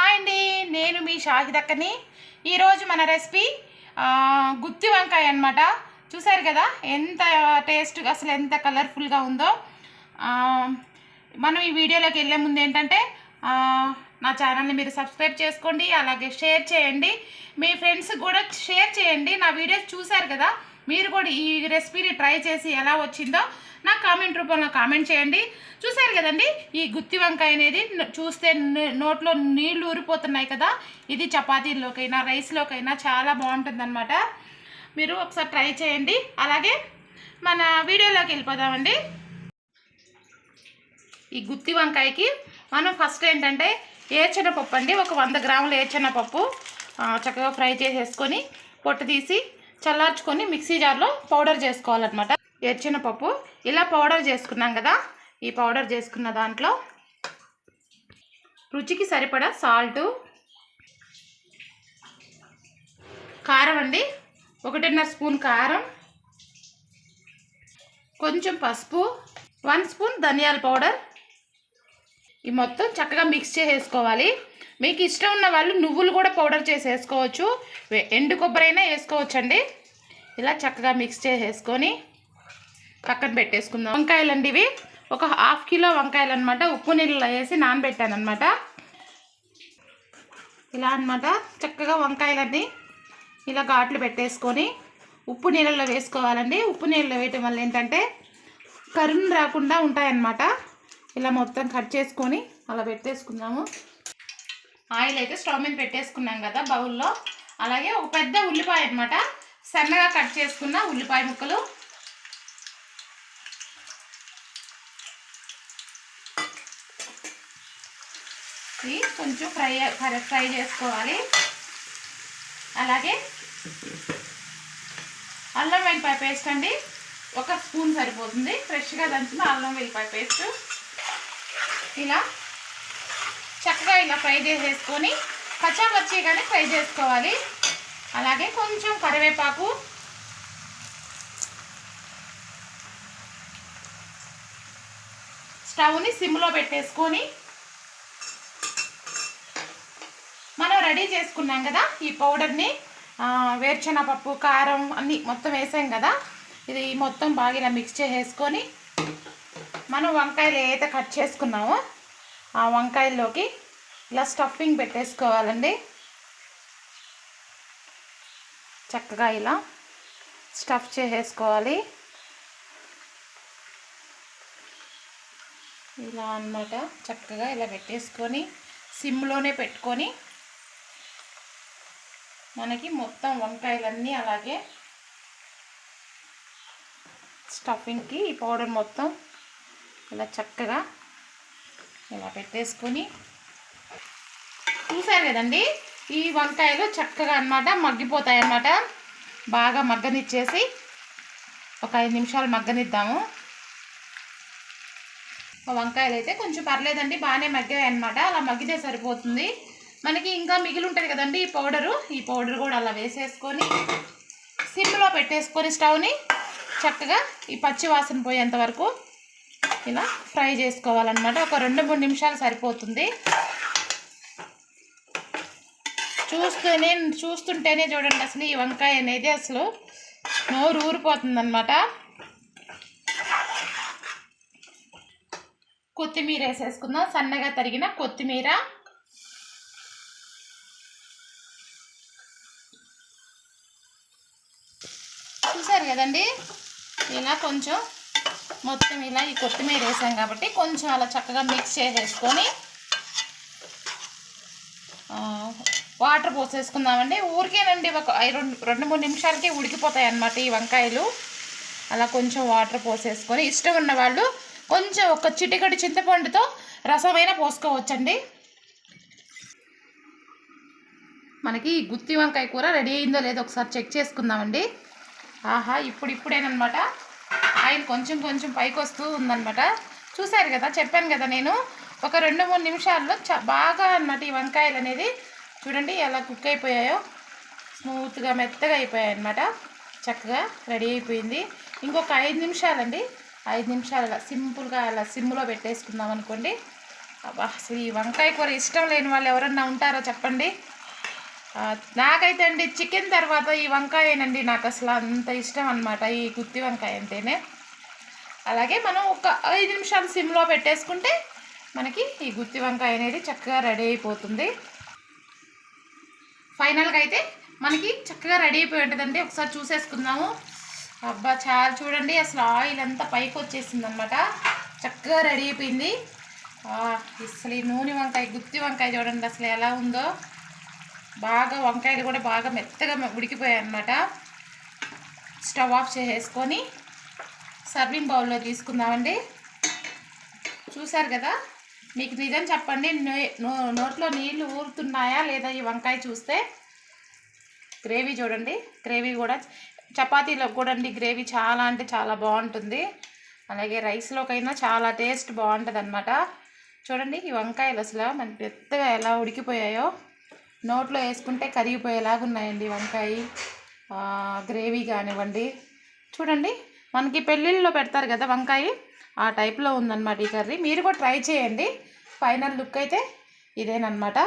Hi అండి నేను మీ షాహిదక్కని ఈరోజు మన రెసిపీ గుత్తి వంకాయ అన్నమాట. చూసారు కదా ఎంత టేస్ట్గా అసలు ఎంత కలర్ఫుల్గా ఉందో. మనం ఈ వీడియోలోకి వెళ్ళే ముందు ఏంటంటే నా ఛానల్ని మీరు సబ్స్క్రైబ్ చేసుకోండి అలాగే షేర్ చేయండి. మీ ఫ్రెండ్స్ కూడా షేర్ చేయండి. నా వీడియోస్ చూసారు కదా మీరు కూడా ఈ రెసిపీని ట్రై చేసి ఎలా వచ్చిందో నా కామెంట్ రూపంలో కామెంట్ చేయండి. చూసారు కదండి ఈ గుత్తి వంకాయ అనేది చూస్తే నోట్లో నీళ్ళు ఊరిపోతున్నాయి కదా. ఇది చపాతీల్లోకైనా రైస్లోకైనా చాలా బాగుంటుంది మీరు ఒకసారి ట్రై చేయండి. అలాగే మన వీడియోలోకి వెళ్ళిపోదామండి. ఈ గుత్తి వంకాయకి మనం ఫస్ట్ ఏంటంటే ఏర్చెనపప్పు అండి. ఒక వంద గ్రాముల ఏర్చెనపప్పు చక్కగా ఫ్రై చేసేసుకొని పొట్టు తీసి చల్లార్చుకొని మిక్సీ జార్లో పౌడర్ చేసుకోవాలన్నమాట. ఏర్చెనపప్పు ఇలా పౌడర్ చేసుకున్నాం కదా. ఈ పౌడర్ చేసుకున్న దాంట్లో రుచికి సరిపడా సాల్టు కారం అండి. ఒకటిన్నర స్పూన్ కారం కొంచెం పసుపు వన్ స్పూన్ ధనియాల పౌడర్ ఈ మొత్తం చక్కగా మిక్స్ చేసేసుకోవాలి. మీకు ఇష్టం ఉన్న వాళ్ళు నువ్వులు కూడా పౌడర్ చేసి వేసుకోవచ్చు ఎండు కొబ్బరి అయినా వేసుకోవచ్చండి. ఇలా చక్కగా మిక్స్ చేసేసుకొని పక్కన పెట్టేసుకుందాం. వంకాయలు అండి ఇవి. ఒక హాఫ్ కిలో వంకాయలు అనమాట ఉప్పు నీళ్ళలో వేసి నానబెట్టాను అనమాట ఇలా అన్నమాట. చక్కగా వంకాయలన్నీ ఇలా ఘాట్లు పెట్టేసుకొని ఉప్పు నీళ్ళలో వేసుకోవాలండి. ఉప్పు నీళ్ళలో వేయటం వల్ల ఏంటంటే కరుణ రాకుండా ఉంటాయన్నమాట. ఇలా మొత్తం కట్ చేసుకొని అలా పెట్టేసుకుందాము. ఆయిల్ అయితే స్టవ్ మీద పెట్టేసుకున్నాం కదా బౌల్లో. అలాగే ఒక పెద్ద ఉల్లిపాయ అన్నమాట. సన్నగా కట్ చేసుకున్న ఉల్లిపాయ ముక్కలు. ఇవి కొంచెం ఫ్రై ఫ్రై చేసుకోవాలి. అలాగే అల్లం వెల్లిపాయ పేస్ట్ అండి. ఒక స్పూన్ సరిపోతుంది. ఫ్రెష్గా దంచిన అల్లం వెల్లిపాయ పేస్ట్. ఇలా చక్కగా ఇలా ఫ్రై చేసేసుకొని పచ్చాపచ్చిగానే ఫ్రై చేసుకోవాలి. అలాగే కొంచెం కరివేపాకు. స్టవ్ని సిమ్లో పెట్టేసుకొని మనం రెడీ చేసుకున్నాం కదా ఈ పౌడర్ని. వేరుచెనపప్పు వేరుశనగపప్పు కారం అన్నీ మొత్తం వేసాం కదా. ఇది మొత్తం బాగా ఇలా మిక్స్ చేసేసుకొని మనం వంకాయలు ఏదైతే కట్ చేసుకున్నామో ఆ వంకాయల్లోకి ఇలా స్టఫింగ్ పెట్టేసుకోవాలండి. చక్కగా ఇలా స్టఫ్ చేసేసుకోవాలి. ఇలా అన్నమాట చక్కగా ఇలా పెట్టేసుకొని సిమ్లోనే పెట్టుకొని మనకి మొత్తం వంకాయలన్నీ అలాగే స్టఫింగ్కి ఈ పౌడర్ మొత్తం ఇలా చక్కగా ఇలా పెట్టేసుకొని చూసారు కదండి? ఈ వంకాయలు చక్కగా అన్నమాట మగ్గిపోతాయి అన్నమాట బాగా మగ్గనిచ్చేసి ఒక ఐదు నిమిషాలు మగ్గనిద్దాము. ఆ వంకాయలు అయితే కొంచెం పర్లేదండి బాగానే మగ్గాయి అనమాట అలా మగ్గితే సరిపోతుంది. మనకి ఇంకా మిగిలి ఉంటుంది కదండి ఈ పౌడరు. ఈ పౌడర్ కూడా అలా వేసేసుకొని సిమ్లో పెట్టేసుకొని స్టవ్ని చక్కగా ఈ పచ్చి వాసన పోయేంత వరకు ఇలా ఫ్రై చేసుకోవాలన్నమాట. ఒక రెండు మూడు నిమిషాలు సరిపోతుంది. చూస్తూనే చూస్తుంటేనే చూడండి అసలు ఈ వంకాయ అనేది అసలు నోరు ఊరిపోతుంది కొత్తిమీర వేసేసుకుందాం. సన్నగా తరిగిన కొత్తిమీర. చూసారు కదండి? ఇలా కొంచెం మొత్తం ఇలా ఈ కొత్తిమీర వేసాం కాబట్టి కొంచెం అలా చక్కగా మిక్స్ చేసేసుకొని వాటర్ పోసేసుకుందామండి. ఊరికేనండి ఒక రెండు రెండు మూడు నిమిషాలకి ఉడికిపోతాయి అన్నమాట ఈ వంకాయలు. అలా కొంచెం వాటర్ పోసేసుకొని ఇష్టం ఉన్న వాళ్ళు కొంచెం ఒక చిటికటి చింతపండుతో రసమైనా పోసుకోవచ్చండి. మనకి ఈ గుత్తి వంకాయ కూర రెడీ అయిందో లేదో ఒకసారి చెక్ చేసుకుందామండి. ఆహా ఇప్పుడు ఇప్పుడేనమాట ఆయిల్ కొంచెం కొంచెం పైకి వస్తూ ఉందనమాట చూశారు కదా చెప్పాను కదా నేను. ఒక రెండు మూడు నిమిషాల్లో చ బాగా అన్నమాట ఈ వంకాయలు అనేది. చూడండి ఎలా కుక్ అయిపోయాయో. స్మూత్గా మెత్తగా అయిపోయాయి అనమాట చక్కగా రెడీ అయిపోయింది. ఇంకొక ఐదు నిమిషాలండి. ఐదు నిమిషాలు అలా సింపుల్గా అలా సిమ్లో పెట్టేసుకుందాం అనుకోండి. అబ్బా అసలు ఈ వంకాయ కూర ఇష్టం లేని వాళ్ళు ఎవరన్నా ఉంటారో చెప్పండి? నాకైతే అండి చికెన్ తర్వాత ఈ వంకాయనండి నాకు అసలు అంత ఇష్టం అనమాట ఈ గుత్తి వంకాయ అంటేనే. అలాగే మనం ఒక ఐదు నిమిషాలు సిమ్లో పెట్టేసుకుంటే మనకి ఈ గుత్తి వంకాయ అనేది చక్కగా రెడీ అయిపోతుంది. ఫైనల్గా అయితే మనకి చక్కగా రెడీ అయిపోయి ఉంటుందండి. ఒకసారి చూసేసుకుందాము. అబ్బా చాలా చూడండి అసలు ఆయిల్ అంతా పైకి వచ్చేసింది అనమాట చక్కగా రెడీ అయిపోయింది. అసలు ఈ నూనె వంకాయ గుత్తి వంకాయ చూడండి అసలు ఎలా ఉందో. బాగా వంకాయలు కూడా బాగా మెత్తగా ఉడికిపోయాయి అనమాట స్టవ్ ఆఫ్ చేసేసుకొని సర్వింగ్ బౌల్లో తీసుకుందామండి. చూసారు కదా? మీకు నిజం చెప్పండి నోట్లో నీళ్ళు ఊరుతున్నాయా లేదా ఈ వంకాయ చూస్తే? గ్రేవీ చూడండి గ్రేవీ కూడా చపాతీలో కూడా అండి గ్రేవీ చాలా అంటే చాలా బాగుంటుంది. అలాగే రైస్లోకైనా చాలా టేస్ట్ బాగుంటుంది అనమాట చూడండి ఈ వంకాయలు అసలు మన పెద్దగా ఎలా ఉడికిపోయాయో. నోట్లో వేసుకుంటే కరిగిపోయేలాగా ఉన్నాయండి వంకాయ. గ్రేవీ కానివ్వండి. చూడండి మనకి పెళ్ళిళ్ళలో పెడతారు కదా వంకాయ? ఆ టైప్లో ఉందన్నమాట ఈ కర్రీ. మీరు కూడా ట్రై చేయండి. ఫైనల్ లుక్ అయితే ఇదేనమాట